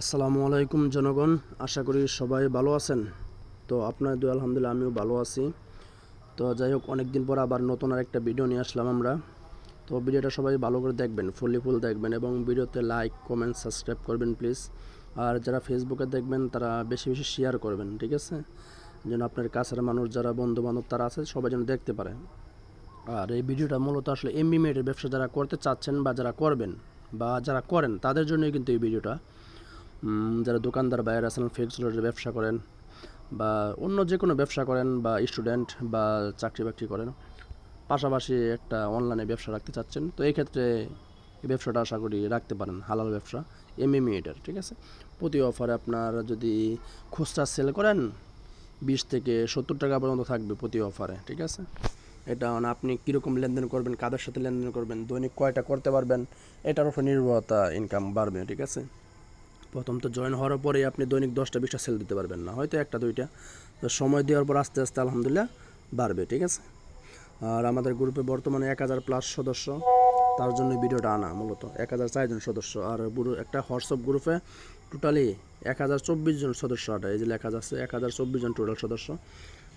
আসসালামু আলাইকুম জনগণ, আশা করি সবাই ভালো আছেন। তো আপনার দু আলহামদুলিল্লাহ আমিও ভালো আছি। তো যাই হোক অনেক দিন পর আবার নতুন আর একটা ভিডিও নিয়ে আসলাম আমরা। তো ভিডিওটা সবাই ভালো করে দেখবেন, ফুললি ফুল দেখবেন এবং ভিডিওতে লাইক কমেন্ট সাবস্ক্রাইব করবেন প্লিজ আর যারা ফেসবুকে দেখবেন, তারা বেশি বেশি শেয়ার করবেন, ঠিক আছে? যেন আপনার কাছের মানুষ, যারা বন্ধু বান্ধব তারা আছে, সবাই যেন দেখতে পারে। আর এই ভিডিওটা মূলত আসলে এমবি মেয়েটের ব্যবসা যারা করতে চাচ্ছেন বা যারা করবেন বা যারা করেন, তাদের জন্যই কিন্তু এই ভিডিওটা। যারা দোকানদার বাইরে আছেন ফেক্সলের ব্যবসা করেন বা অন্য যে কোনো ব্যবসা করেন বা স্টুডেন্ট বা চাকরি বাকরি করেন, পাশাপাশি একটা অনলাইনে ব্যবসা রাখতে চাচ্ছেন, তো এই ক্ষেত্রে এই ব্যবসাটা আশা করি রাখতে পারেন, হালাল ব্যবসা এমএমই এটার, ঠিক আছে? প্রতি অফারে আপনার যদি খুচরা সেল করেন, বিশ থেকে সত্তর টাকা পর্যন্ত থাকবে প্রতি অফারে ঠিক আছে? এটা মানে আপনি কীরকম লেনদেন করবেন, কাদের সাথে লেনদেন করবেন, দৈনিক কয়টা করতে পারবেন, এটার উপর নির্ভরতা ইনকাম বাড়বে, ঠিক আছে? প্রথম তো জয়েন হওয়ার পরেই আপনি দৈনিক দশটা, বিশটা সেল দিতে পারবেন না। হয়তো একটা, দুইটা। সময় দেওয়ার পর আস্তে আস্তে আলহামদুলিল্লাহ বাড়বে, ঠিক আছে? আর আমাদের গ্রুপে বর্তমানে এক হাজার প্লাস সদস্য। তার জন্য ভিডিওটা আনা মূলত। এক হাজার চারজন সদস্য। আর পুরো একটা হোয়াটসঅ্যাপ গ্রুপে টোটালি এক হাজার চব্বিশ জন সদস্য আটা। এই যে লেখা যাচ্ছে এক হাজার চব্বিশ জন টোটাল সদস্য।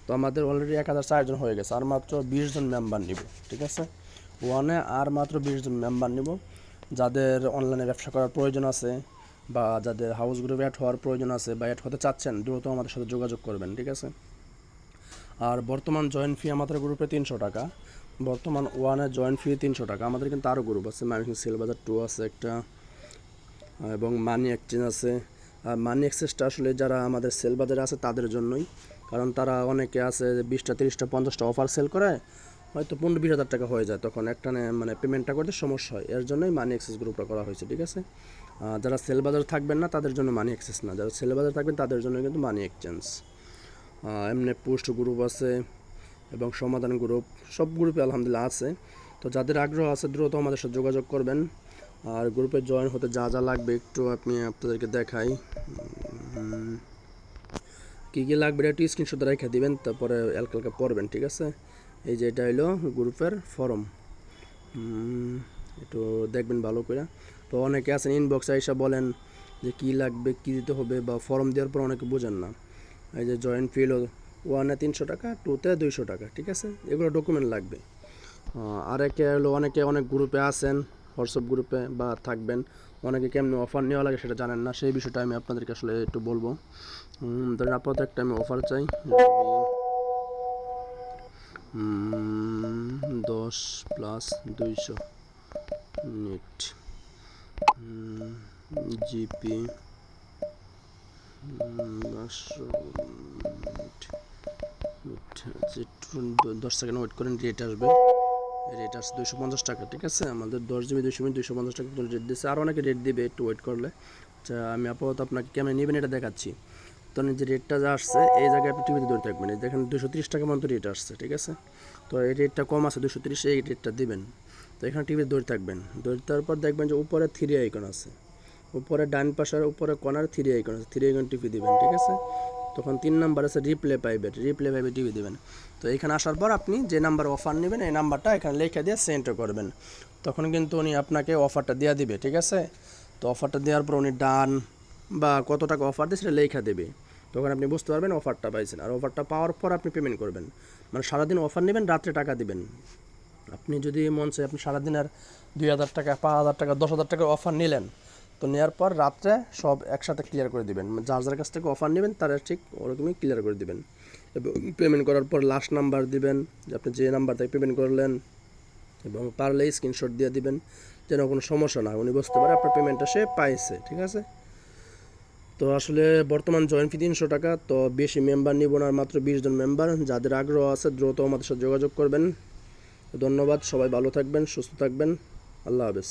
তো আমাদের অলরেডি এক হাজার চারজন হয়ে গেছে। আর মাত্র বিশ জন মেম্বার নিব, ঠিক আছে? ওয়ানে আর মাত্র বিশ জন মেম্বার নিব। যাদের অনলাইনে ব্যবসা করার প্রয়োজন আছে বা যাদের হাউস গ্রুপে অ্যাড হওয়ার প্রয়োজন আছে বা অ্যাড হতে চাচ্ছেন, দ্রুত আমাদের সাথে যোগাযোগ করবেন, ঠিক আছে? আর বর্তমান জয়েন্ট ফি আমাদের গ্রুপে তিনশো টাকা, বর্তমান ওয়ানে জয়েন্ট ফি তিনশো টাকা। আমাদের কিন্তু আরও গ্রুপ আছে মাইমিং সেলবাজার টু আছে একটা, এবং মানি এক্সচেঞ্জ আছে। আর মানি এক্সচেঞ্জটা আসলে যারা আমাদের সেল বাজারে আছে, তাদের জন্যই। কারণ তারা অনেকে আছে বিশটা, তিরিশটা, পঞ্চাশটা অফার সেল করে হয়তো পনেরো বিশ হাজার টাকা হয়ে যায় তখন একটা মানে পেমেন্টটা করতে সমস্যা হয়। এর জন্যই মানি এক্সেস গ্রুপটা করা হয়েছে, ঠিক আছে? যারা সেল বাজার থাকবেন না, তাদের জন্য মানি এক্সেস না। যারা সেল বাজার থাকবেন, তাদের জন্য কিন্তু মানি এক্সচেঞ্জ এমনি পোস্ট গ্রুপ আছে এবং সমাধান গ্রুপ সব গ্রুপে আলহামদুলিল্লাহ আছে। তো যাদের আগ্রহ আছে, দ্রুত আমাদের সাথে যোগাযোগ করবেন। আর গ্রুপে জয়েন হতে যা যা লাগবে, একটু আপনি আপনাদেরকে দেখাই। কী কী লাগবে একটু স্ক্রিনশট রেখে দিবেন, তারপরে হালকা পড়বেন ঠিক আছে? এই যে এটা হলো গ্রুপের ফর্ম। একটু দেখবেন ভালো করে তো অনেকে আছেন ইনবক্সে এসে বলেন যে কী লাগবে, কী দিতে হবে বা ফর্ম দেওয়ার পর অনেকে বোঝেন না। এই যে জয়েন্ট ফিল ওয়ানে তিনশো টাকা টুতে দুইশো টাকা, ঠিক আছে? এগুলো ডকুমেন্ট লাগবে। আর একে হলো অনেকে অনেক গ্রুপে আছেন হোয়াটসঅ্যাপ গ্রুপে বা থাকবেন। অনেকে কেমনি অফার নেওয়া লাগে সেটা জানেন না, সেই বিষয়টা আমি আপনাদেরকে আসলে একটু বলব। ধরেন আপাতত একটা আমি অফার চাই। দশ প্লাস দুইশো নেট জিপি দশ সেকেন্ড ওয়েট করেন রেট আসবে। রেট আসছে দুশো পঞ্চাশ টাকা, ঠিক আছে? আমাদের দশ জিবি দুশো মিনিট দুশো পঞ্চাশ টাকা রেট দিচ্ছে আর অনেকে রেট দিবে একটু ওয়েট করলে। আচ্ছা আমি আপাতত আপনাকে কেমন নেবেন এটা দেখাচ্ছি। তো যে রেটটা যা আসছে, এই জায়গায় আপনি টিভিতে ধরে থাকবেন। এই দেখেন দুশো তিরিশ টাকা মতো রেট আসছে, ঠিক আছে? তো এই রেটটা কম আছে দুশো তিরিশ, এই রেটটা দিবেন। তো এখানে টিভিতে ধরে থাকবেন। ধরে থাকার পর দেখবেন যে উপরে থ্রি আইকন আছে। উপরে ডান পাশের উপরে কর্নার থ্রি আইকন আছে। থ্রি আইকন টিভি দেবেন, ঠিক আছে? তখন তিন নাম্বার আছে রিপ্লে পাইবে রিপ্লে পাইবে টিভি দেবেন। তো এখানে আসার পর আপনি যে নাম্বার অফার নেবেন, এই নাম্বারটা এখানে লিখে দিয়ে সেন্ড করবেন। তখন কিন্তু উনি আপনাকে অফারটা দেওয়া দিবে, ঠিক আছে? তো অফারটা দেওয়ার পর উনি ডান বা কত টাকা অফার দিয়ে সেটা লেখা দেবে। তখন আপনি বুঝতে পারবেন অফারটা পাইছেন। আর অফারটা পাওয়ার পর আপনি পেমেন্ট করবেন। মানে সারাদিন অফার নেবেন, রাত্রে টাকা দিবেন। আপনি যদি মন চাই আপনি সারাদিন আর দুই হাজার টাকা, পাঁচ হাজার টাকা, দশ হাজার টাকার অফার নিলেন, তো নেওয়ার পর রাত্রে সব একসাথে ক্লিয়ার করে দিবেন। মানে যার যার কাছ থেকে অফার নেবেন, তারা ঠিক ওরকমই ক্লিয়ার করে দিবেন। এবং পেমেন্ট করার পর লাস্ট নাম্বার দিবেন, যে আপনি যে নাম্বার থেকে পেমেন্ট করলেন, এবং পারলে স্ক্রিনশট দিয়ে দিবেন, যেন কোনো সমস্যা না উনি বুঝতে পারে আপনার পেমেন্টটা সে পাইছে, ঠিক আছে? তো আসলে বর্তমান জয়েন্ট ফি তিনশো টাকা, তো বেশি মেম্বার নিব না মাত্র বিশ জন মেম্বার যাদের আগ্রহ আছে দ্রুত আমাদের সাথে যোগাযোগ করবেন। ধন্যবাদ, সবাই ভালো থাকবেন, সুস্থ থাকবেন। আল্লাহ হাফেজ।